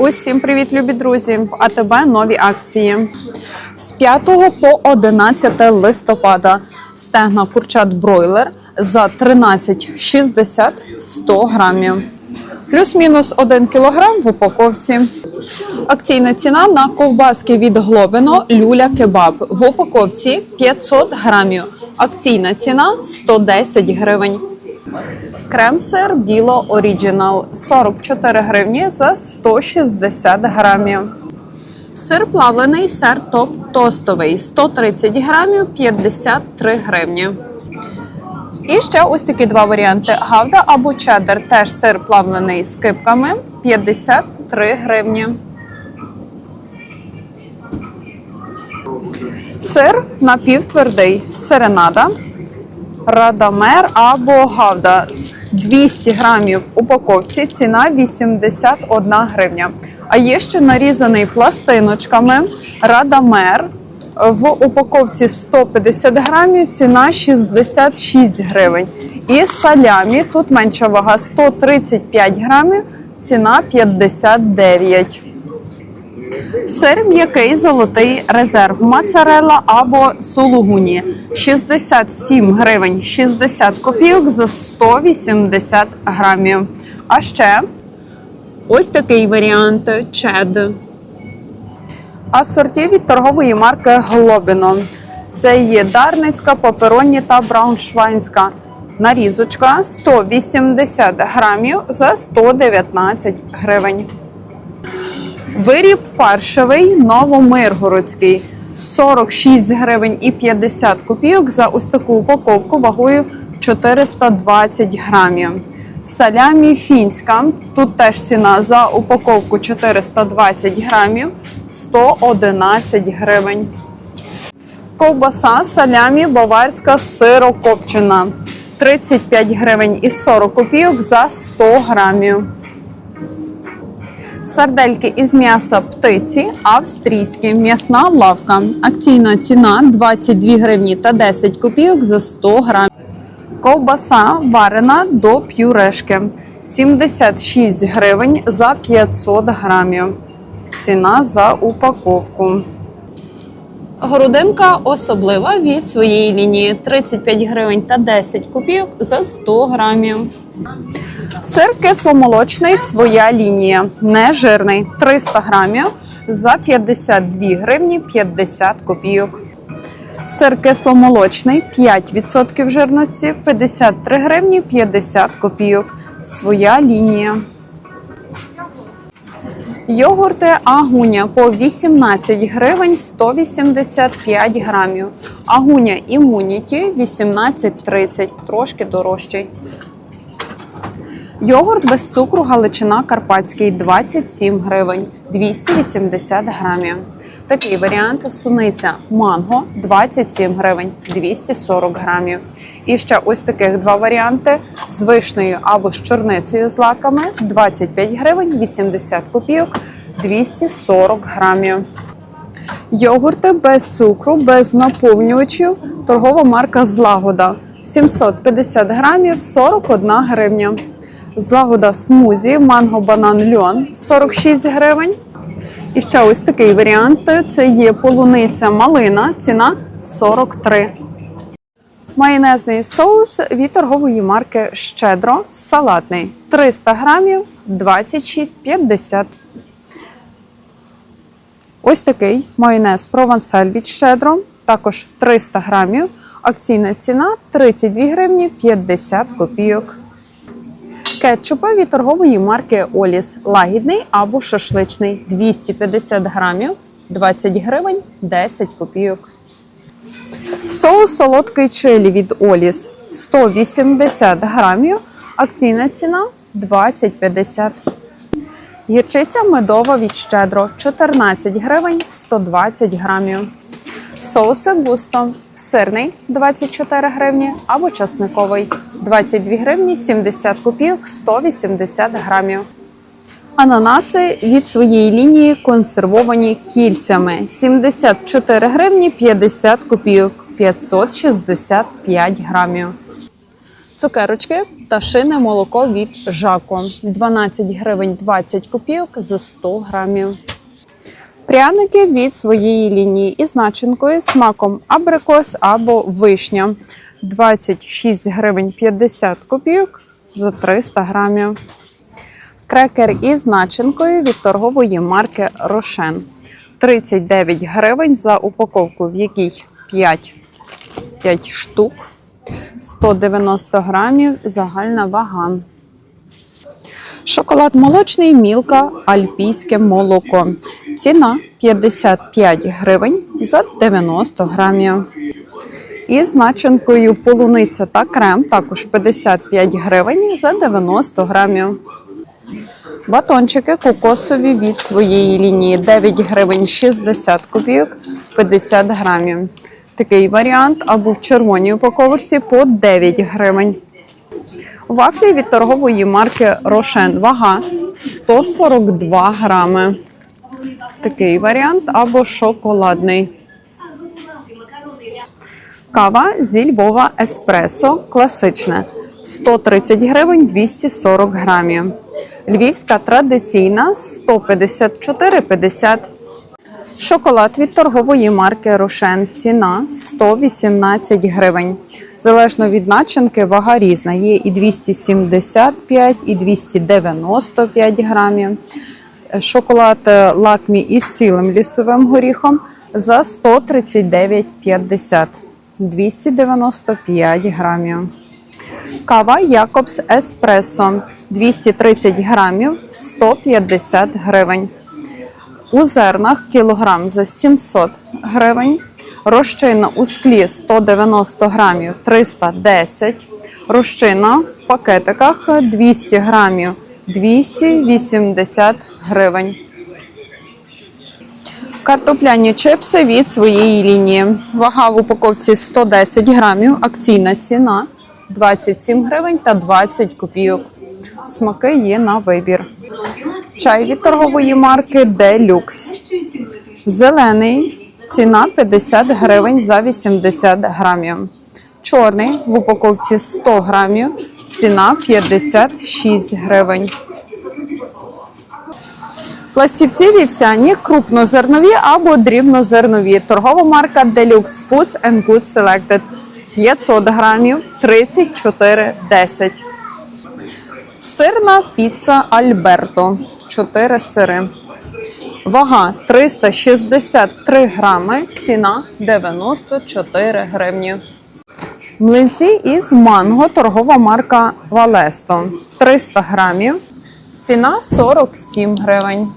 Усім привіт, любі друзі! В АТБ нові акції. З 5 по 11 листопада стегна курчат бройлер за 13,60 100 грамів. Плюс-мінус 1 кілограм в упаковці. Акційна ціна на ковбаски від Глобино Люля Кебаб в упаковці 500 грамів. Акційна ціна 110 гривень. Крем-сир Біло Оріджінал 44 гривні за 160 грамів. Сир плавлений, сир топ тостовий 130 грамів 53 гривні. І ще ось такі два варіанти: гавда або чеддер, теж сир плавлений з кипками 53 гривні. Сир напівтвердий серенада, радамер або гавда 200 грамів в упаковці, ціна 81 гривня. А є ще нарізаний пластиночками радамер в упаковці 150 грамів, ціна 66 гривень. І салямі, тут менша вага 135 грамів, ціна 59. Сир м'який золотий резерв моцарелла або сулугуні 67 гривень 60 копійок за 180 грамів. А ще ось такий варіант чед. Асорті від торгової марки Глобіно. Це є Дарницька, Паперонні та Брауншвайнська. Нарізочка 180 грамів за 119 гривень. Виріб фаршевий новомиргородський 46 гривень і 50 копійок за ось таку упаковку вагою 420 грамів. Салямі фінська. Тут теж ціна за упаковку 420 грамів 111 гривень. Ковбаса салямі баварська сирокопчена 35 гривень і 40 копійок за 100 грамів. Сардельки із м'яса птиці австрійські. М'ясна лавка. Акційна ціна 22 гривні та 10 копійок за 100 грамів. Ковбаса варена до п'юрешки. 76 гривень за 500 грамів. Ціна за упаковку. Грудинка особлива від своєї лінії 35 гривень та 10 копійок за 100 грамів. Сир кисломолочний, своя лінія, нежирний 300 грамів за 52 гривні 50 копійок. Сир кисломолочний 5% жирності 53 гривні 50 копійок. Своя лінія. Йогурти Агуня по 18 гривень 185 грамів. Агуня Імуніті 18,30, трошки дорожчий. Йогурт без цукру Галичина Карпатський 27 гривень 280 грамів. Такий варіант суниця манго 27 гривень 240 грамів. І ще ось таких два варіанти з вишнею або з чорницею з лаками 25 гривень 80 копійок 240 грамів. Йогурти без цукру, без наповнювачів. Торгова марка Злагода 750 грамів 41 гривня. Злагода смузі, манго банан льон 46 гривень. І ще ось такий варіант: це є полуниця малина, ціна 43. Майонезний соус від торгової марки Щедро салатний 300 грамів 26,50. Ось такий майонез провансаль від Щедро, також 300 грамів. Акційна ціна 32 гривні 50 копійок. Кетчупи від торгової марки Оліс лагідний або шашличний 250 грамів 20 гривень 10 копійок. Соус солодкий чилі від Оліс 180 грамів. Акційна ціна 20,50. Гірчиця медова від щедро 14 гривень 120 грамів. Соуси густо сирний 24 гривні або часниковий 22 гривні 70 копійок 180 грамів. Ананаси від своєї лінії консервовані кільцями 74 гривні 50 копійок 565 грамів. Цукерочки та шине молоко від Жако 12 гривень 20 копійок за 100 грамів. Пряники від своєї лінії із начинкою смаком абрикос або вишня 26 гривень 50 копійок за 300 грамів. Крекер із начинкою від торгової марки Рошен 39 гривень за упаковку, в якій 5, 5 штук, 190 грамів загальна вага. Шоколад молочний мілка альпійське молоко. Ціна 55 гривень за 90 грамів. І з начинкою полуниця та крем також 55 гривень за 90 грамів. Батончики кокосові від своєї лінії 9 гривень 60 копійок 50 грамів. Такий варіант або в червоній упаковці по 9 гривень. Вафлі від торгової марки Рошен. Вага 142 грами. Такий варіант або шоколадний. Кава зі Львова Еспресо класичне 130 гривень 240 грамів. Львівська традиційна 154,50. Шоколад від торгової марки Рошен. Ціна 118 гривень. Залежно від начинки, вага різна. Є і 275, і 295 грамів. Шоколад е, лакмі із цілим лісовим горіхом за 139,50. 295 грамів. Кава Якобс Еспресо 230 грамів 150 гривень. У зернах кілограм за 700 гривень. Розчина у склі 190 грамів 310. Розчина в пакетиках 200 грамів 280 гривень. Картопляні чипси від своєї лінії. Вага в упаковці 110 грамів. Акційна ціна 27 гривень та 20 копійок. Смаки є на вибір. Чай від торгової марки Deluxe. Зелений. Ціна 50 гривень за 80 грамів. Чорний в упаковці 100 грамів. Ціна 56 гривень. Пластівці вівсяні, крупнозернові або дрібнозернові. Торгова марка Deluxe Foods and Good Selected. 500 грамів 34,10. Сирна піца Альберто. 4 сири. Вага 363 грами. Ціна 94 гривні. Млинці із манго. Торгова марка Валесто. 300 грамів. Ціна 47 гривень.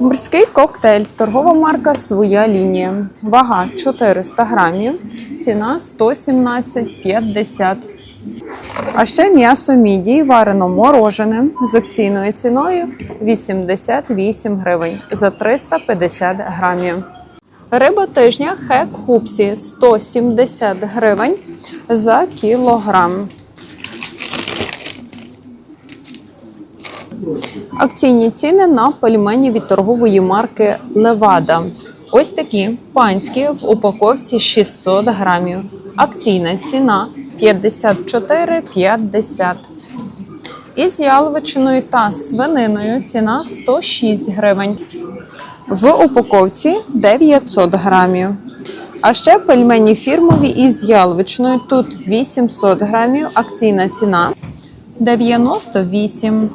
Морський коктейль. Торгова марка Своя лінія. Вага 400 грамів. Ціна 117,50. А ще м'ясо мідії варено морожене з акційною ціною 88 гривень за 350 грамів. Риба тижня хек хупсі 170 гривень за кілограм. Акційні ціни на пельмені від торгової марки Левада. Ось такі панські в упаковці 600 грамів. Акційна ціна 54,50. Із яловичиною та свининою ціна 106 гривень. В упаковці 900 грамів. А ще пельмені фірмові із яловичиною. Тут 800 грамів. Акційна ціна 98.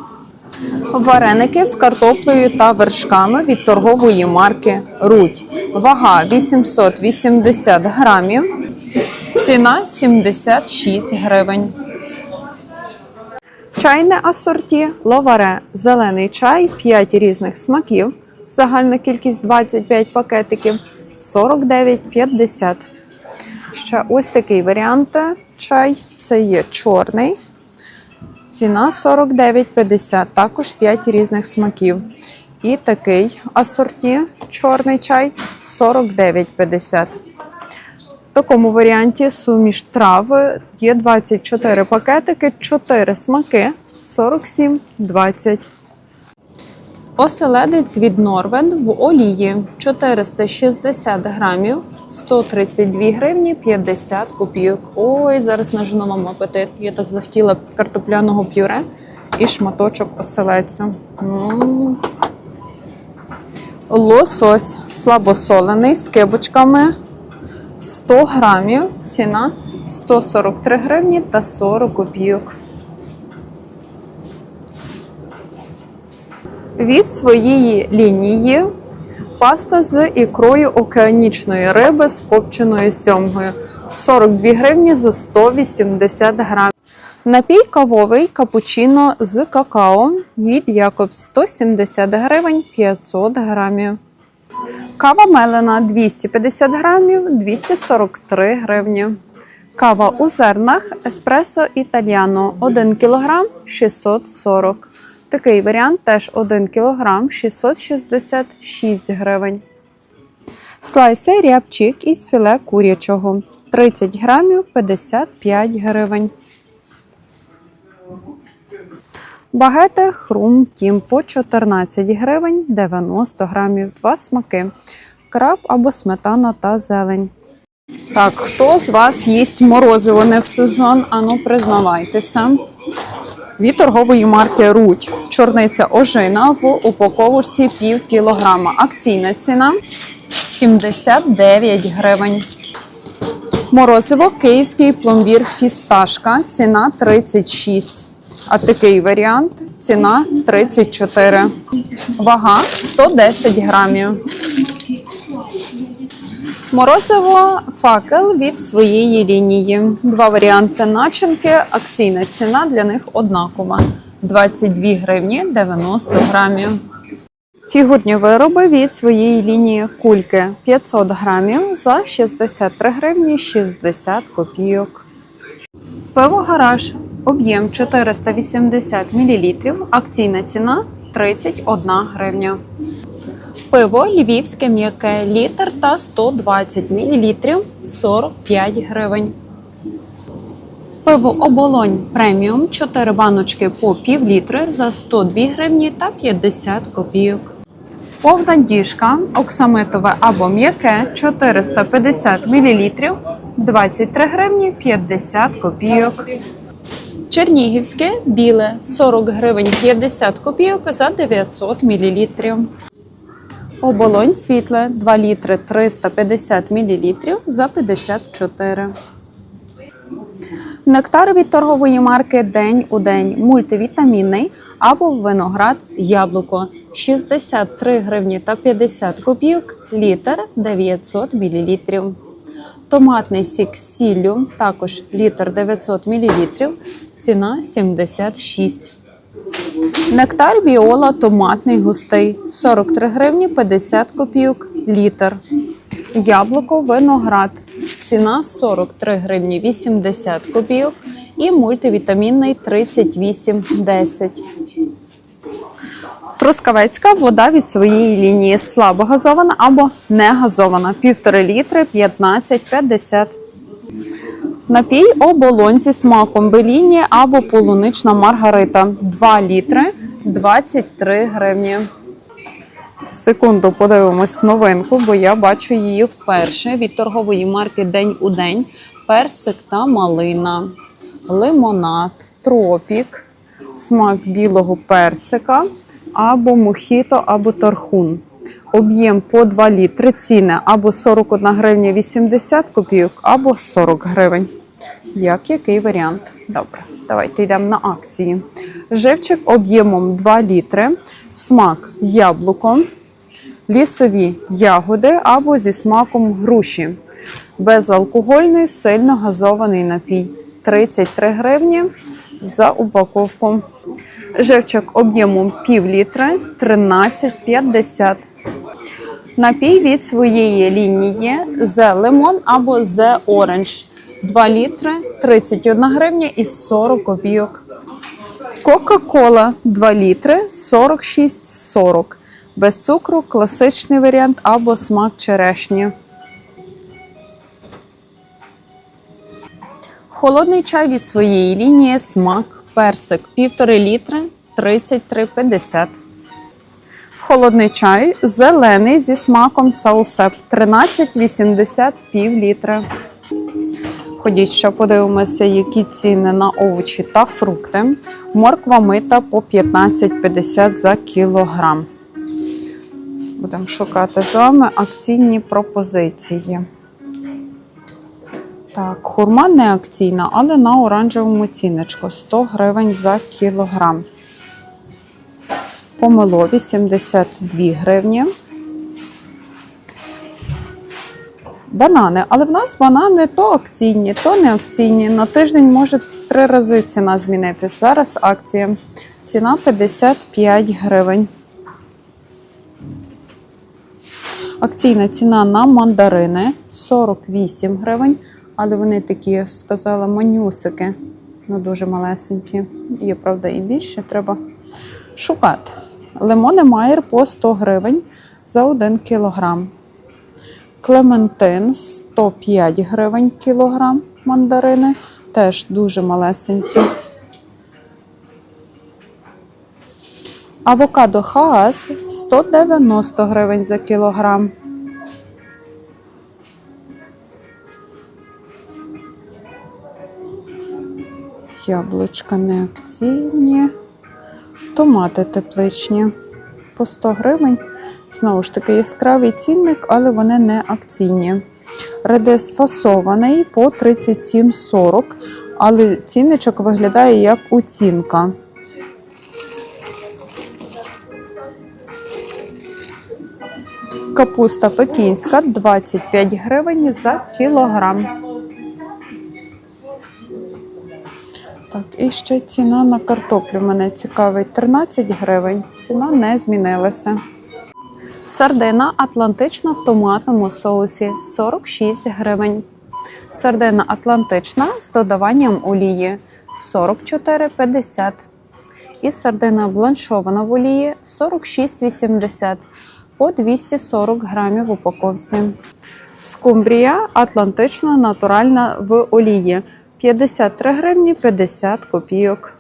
Вареники з картоплею та вершками від торгової марки Рудь. Вага 880 грамів. Ціна 76 гривень. Чайне асорті ловаре. Зелений чай 5 різних смаків. Загальна кількість 25 пакетиків 49,50. Ще ось такий варіант чай. Це є чорний. Ціна 49,50, також 5 різних смаків. І такий асорті чорний чай 49,50. В такому варіанті суміш трав є 24 пакетики, 4 смаки 47,20. Оселедець від Норвен в олії 460 грамів 132 гривні 50 копійок. Ой, зараз нажену вам апетит. Я так захотіла картопляного пюре і шматочок оселецю. Лосось слабосолений з кибочками 100 грамів. Ціна 143 гривні та 40 копійок. Від своєї лінії паста з ікрою океанічної риби з копченою сьомгою 42 гривні за 180 грамів. Напій кавовий капучино з какао від Якобс 170 гривень 500 грамів. Кава мелена 250 грамів 243 гривні. Кава у зернах еспресо італіано 1 кг 640. Такий варіант теж 1 кг 666 гривень. Слайси рябчик із філе курячого 30 грамів 55 гривень. Багети хрум тім по 14 гривень 90 грамів. Два смаки. Краб або сметана та зелень. Так, хто з вас їсть морозиво не в сезон? Ану, признавайтеся. Від торгової марки Руть. Чорниця ожина в упаковочці пів кілограма. Акційна ціна 79 гривень. Морозиво київський пломбір фісташка. Ціна 36. А такий варіант ціна 34. Вага 110 грамів. Морозиво факел від своєї лінії. Два варіанти начинки. Акційна ціна для них однакова. 22 гривні 90 грамів. Фігурні вироби від своєї лінії кульки 500 грамів за 63 гривні 60 копійок. Пиво гараж. Об'єм 480 мл. Акційна ціна 31 гривня. Пиво львівське м'яке літр та 120 мл 45 гривень. Пиво оболонь преміум 4 баночки по пів літри за 102 гривні та 50 копійок. Повна діжка оксамитове або м'яке 450 мл 23 гривні 50 копійок. Чернігівське біле 40 гривень 50 копійок за 900 мл. Оболонь світле 2 літри 350 мл за 54. Нектар від торгової марки День у день мультивітамінний або виноград яблуко 63 гривні та 50 копійок, літр 900 мл. Томатний сік з сіллю також літр 900 мл, ціна 76. Нектар біола томатний густий 43 гривні 50 копійок літр. Яблуко виноград. Ціна 43 гривні 80 копійок і мультивітамінний 38,10. Трускавецька вода від своєї лінії слабо газована або не газована. Півтори літри 15,50. Напій оболонь зі смаком беліні або полунична маргарита 2 літри 23 гривні. Секунду подивимось новинку, бо я бачу її вперше від торгової марки День у день. Персик та малина, лимонад, тропік, смак білого персика або мохіто, або тархун. Об'єм по 2 літри, ціни або 41 гривня 80 копійок, або 40 гривень. Як який варіант? Добре, давайте йдемо на акції. Живчик об'ємом 2 літри, смак яблуко, лісові ягоди або зі смаком груші. Безалкогольний, сильно газований напій. 33 гривні за упаковку. Живчик об'ємом пів літри 13,50. Напій від своєї лінії The Lemon або The Orange. 2 літри 31 гривня і 40 копійок. Кока-кола 2 літри 46,40. Без цукру класичний варіант або смак черешні. Холодний чай від своєї лінії смак персик 1,5 літри 33,50. Холодний чай зелений зі смаком саусеп 13,80 пів літра. Ходіть, ще подивимося, які ціни на овочі та фрукти. Морква мита по 15,50 за кілограм. Будемо шукати з вами акційні пропозиції. Так, хурма не акційна, але на оранжевому ціночку 100 гривень за кілограм. Помело 82 гривні. Банани, але в нас банани то акційні, то не акційні. На тиждень може три рази ціна змінитися. Зараз акція. Ціна 55 гривень. Акційна ціна на мандарини 48 гривень, але вони такі, я сказала, манюсики. Ну, дуже малесенькі. Є, правда, і більше треба шукати. Лимони Майер по 100 гривень за 1 кілограм. Клементин 105 гривень кілограм мандарини. Теж дуже малесенькі. Авокадо Хаас 190 гривень за кілограм. Яблучка не акційні. Томати тепличні по 100 гривень. Знову ж таки, яскравий цінник, але вони не акційні. Редис фасований по 37,40, але цінничок виглядає як оцінка. Капуста пекінська 25 гривень за кілограм. Так, і ще ціна на картоплю мене цікавить 13 гривень. Ціна не змінилася. Сардина атлантична в томатному соусі 46 гривень. Сардина атлантична з додаванням олії 44,50. І сардина бланшована в олії 46,80 по 240 грамів в упаковці. Скумбрія атлантична натуральна в олії 53 гривні 50 копійок.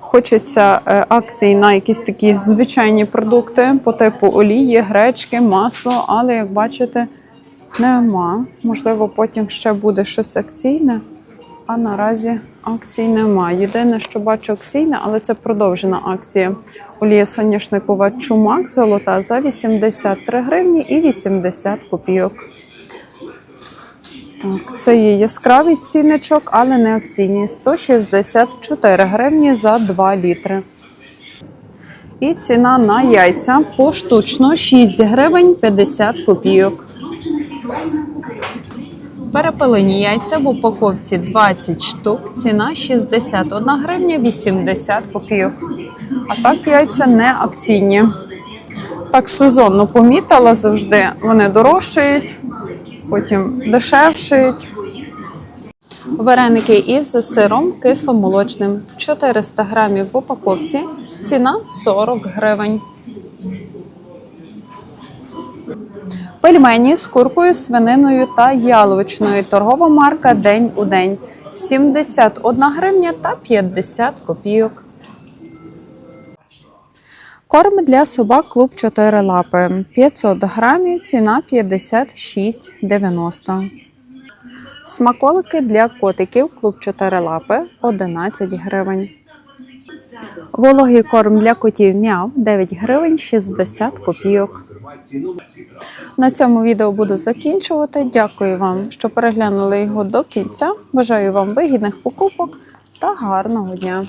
Хочеться е, акції на якісь такі звичайні продукти по типу олії, гречки, масло, але як бачите, нема. Можливо, потім ще буде щось акційне, а наразі акцій немає. Єдине, що бачу акційне, але це продовжена акція. Олія соняшникова чумак золота за 83 гривні і 80 копійок. Так, це є яскравий цінничок, але не акційні. 164 гривні за 2 літри. І ціна на яйця поштучно 6 гривень 50 копійок. Перепелені яйця в упаковці 20 штук, ціна 61 гривня 80 копійок. А так яйця не акційні. Так сезонно помітила завжди, вони дорожчають, потім дешевшають. Вареники із сиром кисломолочним 400 грамів в упаковці. Ціна 40 гривень. Пельмені з куркою, свининою та яловичною. Торгова марка День у день 71 гривня та 50 копійок. Корм для собак клуб 4 лапи 500 грамів, ціна 56,90. Смаколики для котиків клуб 4 лапи 11 гривень. Вологий корм для котів м'яв 9 гривень 60 копійок. На цьому відео буду закінчувати. Дякую вам, що переглянули його до кінця. Бажаю вам вигідних покупок та гарного дня!